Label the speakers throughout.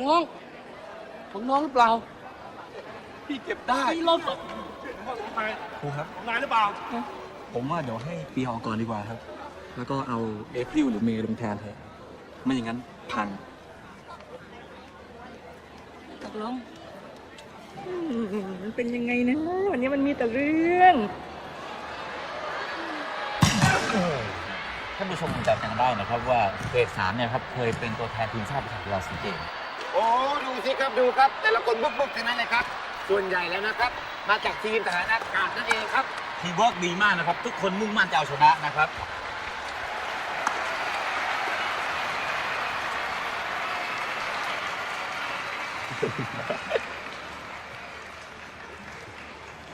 Speaker 1: น้อง ของน้องหรือเปล่า
Speaker 2: พี่เก็บได้
Speaker 1: พี่ลบ
Speaker 2: ครูครับ
Speaker 3: นายหรือเปล่า
Speaker 2: ผมว่าเดี๋ยวให้ปีออกก่อนดีกว่าครับ แล้วก็เอาเอพริลหรือเมย์ลงแทนเถอะไม่อย่างนั้นพัง
Speaker 4: ตกลงอืมมันเป็นยังไงนะ วันนี้มันมีแต่เรื่อง
Speaker 5: ท่านผู้ชมคงจำกันได้นะครับว่าเกรดสามเนี่ยครับเคยเป็นตัวแทนทีมชาติประจำกีฬาซีเกมส์
Speaker 6: โอ้ดูสิครับดูครับ แต่ละคนบุกๆทั้งนั้นเลยครับ ส่วนใหญ่แล้วนะครับ มาจากทีมทหารอากาศนั่นเองครับ
Speaker 5: ทีมเวิร์กดีมากนะครับ ทุกคนมุ่งมั่นจะเอาชนะนะครับ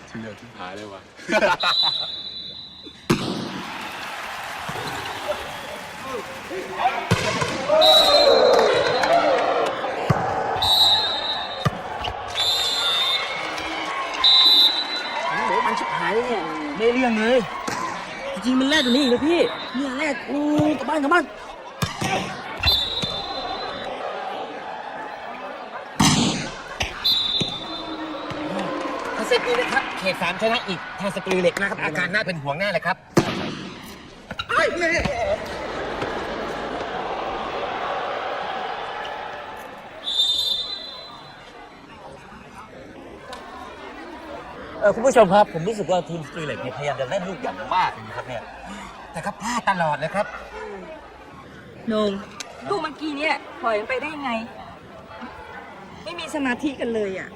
Speaker 2: ที่เหลือที่หายเลยว่ะ
Speaker 4: มั เลยเนี่ยไม่เรื่องเลย จริงๆมันแรกกว่านี้อีกนะพี่เนี่ยแรกอือกลับบ้านกลับบ้าน
Speaker 6: ถ้าเซตนี้นะครับ เขตสามชนะอีกทางสตรีเหล็กนะครับ อาการน่าเป็นห่วงแน่เลยครับ
Speaker 5: เออคุณผู้ชมครับ ผมรู้สึกว่าทีมสตรีเล็กเนี่ยพยายามจะเล่นลูกอย่างมากเลยนะครับเนี่ย
Speaker 6: แต่ก็พลาดตลอดเลยครับ
Speaker 4: นงลูกเมื่อกี้เนี่ยปล่อยมันไปได้ยังไง ไม่มีสมาธิกันเลยอะ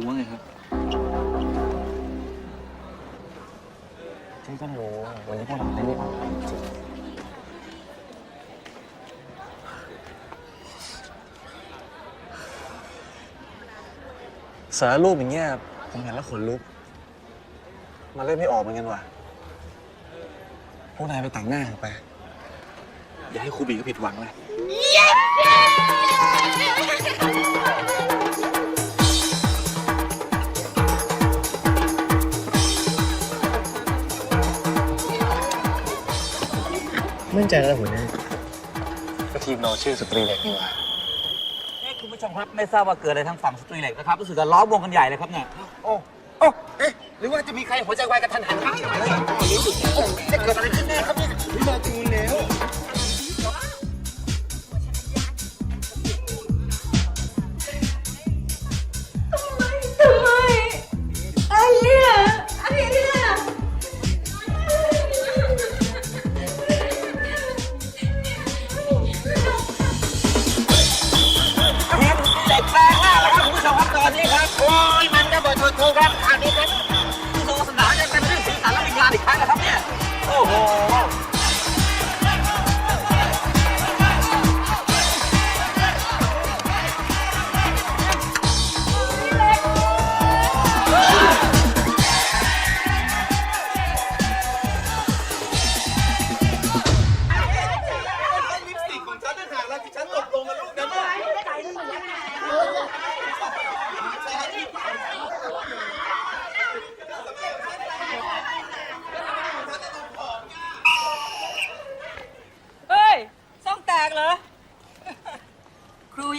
Speaker 2: ครูว่าไงครับ
Speaker 5: ฉันก็รู้วันนี้พวกเราได้ไม่ออกจริง
Speaker 2: สารรูปอย่างเงี้ยผมเห็นแล้วขนลุก มันเล่นไม่ออกเหมือนกันว่ะ พวกนายไปแต่งหน้าเถอะไป อย่าให้ครูบีก็ผิดหวังเลย มั่นใจแล้วหัวหน้าก็ทีมเราชื่อสตรีเล็กนี่หว่า
Speaker 5: เอ๊ะคุณผู้ชมครับไม่ทราบว่าเกิดอะไรทางฝั่งสตรีเล็กนะครับรู้สึกจะล้อมวงกันใหญ่เลยครับเนี่ย
Speaker 6: โอ้โอ้เอ๊ะหรือว่าจะมีใครหัวใจวายกระทันหันครับโอ้จะเกิดอะไรขึ้น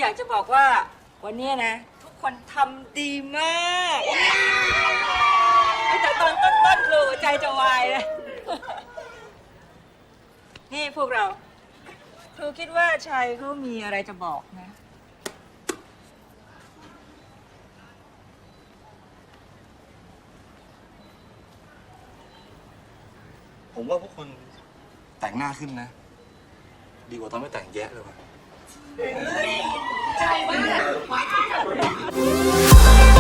Speaker 4: อยา
Speaker 5: กจะบอ
Speaker 4: กว่า วันนี้นะ ทุกคนทำดีมากแต่ตอนต้นๆครูหัวใจจะวายเลยนี่พวกเรา ครูคิดว่าชัยเขามีอะไรจะบอกนะ
Speaker 2: ผมว่าพวกคุณแต่งหน้าขึ้นนะ ดีกว่าตอนไม่แต่งแยะเลยว่ะ
Speaker 4: ใช่มาก